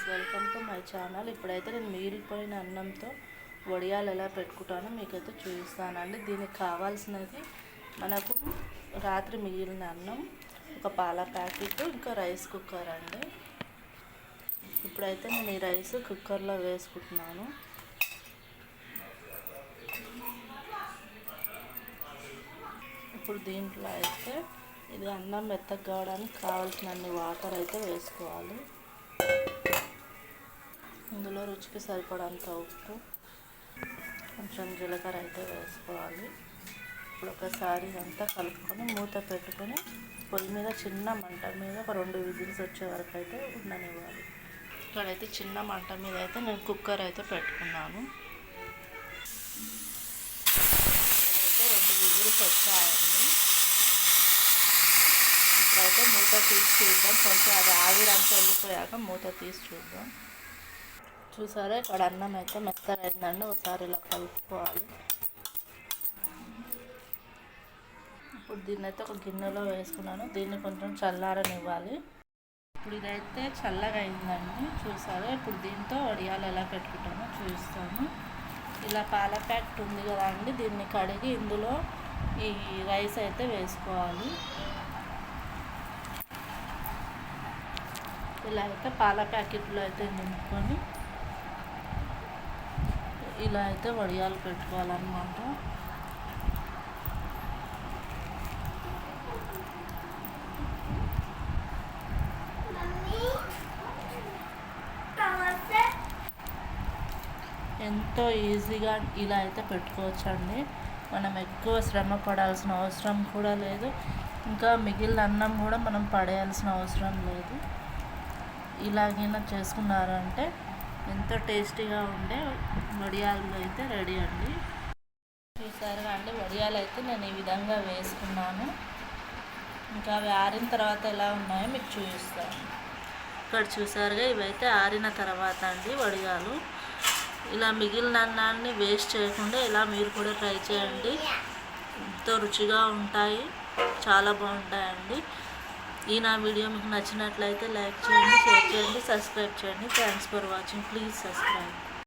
Friends welcome to my channel ఇప్పుడైతే నేను మిగిలిపోయిన అన్నంతో వడియాలు ఎలా పెట్టుకుంటానో మీకైతే చూపిస్తానండి. దీనికి కావాల్సినది మనకు రాత్రి మిగిలిన అన్నం ఒక పాల ప్యాకెట్ ఇంకా రైస్ కుక్కర్ అండి. ఇప్పుడైతే నేను ఈ రైస్ కుక్కర్లో వేసుకుంటున్నాను. ఇప్పుడు దీంట్లో అయితే ఇది అన్నం మెత్తగా కావడానికి కావాల్సినన్ని వాటర్ అయితే వేసుకోవాలి. ఇందులో రుచికి సరిపడంత ఉప్పు కొంచెం జీలకర్ర అయితే వేసుకోవాలి. ఇప్పుడు ఒకసారి ఇదంతా కలుపుకొని మూత పెట్టుకొని పొయ్యి మీద చిన్న మంట మీద ఒక రెండు విజిల్స్ వచ్చే వరకు అయితే ఉండనివ్వాలి. ఇక్కడైతే చిన్న మంట మీద అయితే నేను కుక్కర్ అయితే పెట్టుకున్నాను. ఇక్కడైతే రెండు విజిల్స్ వచ్చాయండి. ఇప్పుడైతే మూత తీసి చూద్దాం. కొంచెం అది ఆవిరంతా వెళ్ళిపోయాక మూత తీసి చూద్దాం. చూసారా? ఇక్కడ అన్నం అయితే మెత్తగా అయిందండి ఒకసారి ఇలా కలుపుకోవాలి. ఇప్పుడు దీన్ని అయితే ఒక గిన్నెలో వేసుకున్నాను. దీన్ని కొంచెం చల్లారనివ్వాలి. ఇప్పుడు ఇదైతే చల్లగా అయిందండి చూసారా? ఇప్పుడు దీంతో వడియాలు ఎలా పెట్టుకుంటామో చూస్తాము ఇలా పాల ప్యాకెట్ ఉంది కదా అండి. దీన్ని కడిగి ఇందులో ఈ రైస్ అయితే వేసుకోవాలి. ఇలా అయితే పాల ప్యాకెట్లో అయితే నింపుకొని ఇలా అయితే వడియాలు పెట్టుకోవాలన్నమాట. ఎంతో ఈజీగా ఇలా అయితే పెట్టుకోవచ్చండి. మనం ఎక్కువ శ్రమ పడాల్సిన అవసరం కూడా లేదు. ఇంకా మిగిలిన అన్నం కూడా మనం పడేయాల్సిన అవసరం లేదు. ఇలాగైనా చేసుకున్నారంటే ఎంతో టేస్టీగా ఉండే వడియాలు అయితే రెడీ అండి. చూసారుగా అండి వడియాలు అయితే నేను ఈ విధంగా వేసుకున్నాను. ఇంకా అవి ఆరిన తర్వాత ఎలా ఉన్నాయో మీకు చూపిస్తాను. ఇక్కడ చూసారుగా ఇవైతే ఆరిన తర్వాత అండి వడియాలు. ఇలా మిగిలిన అన్నాన్ని వేస్ట్ చేయకుండా ఇలా మీరు కూడా ట్రై చేయండి. ఎంతో రుచిగా ఉంటాయి చాలా బాగుంటాయండి. ఈ నా వీడియో మీకు నచ్చినట్లయితే లైక్ చేయండి షేర్ చేయండి సబ్స్క్రైబ్ చేయండి. Thanks for watching please subscribe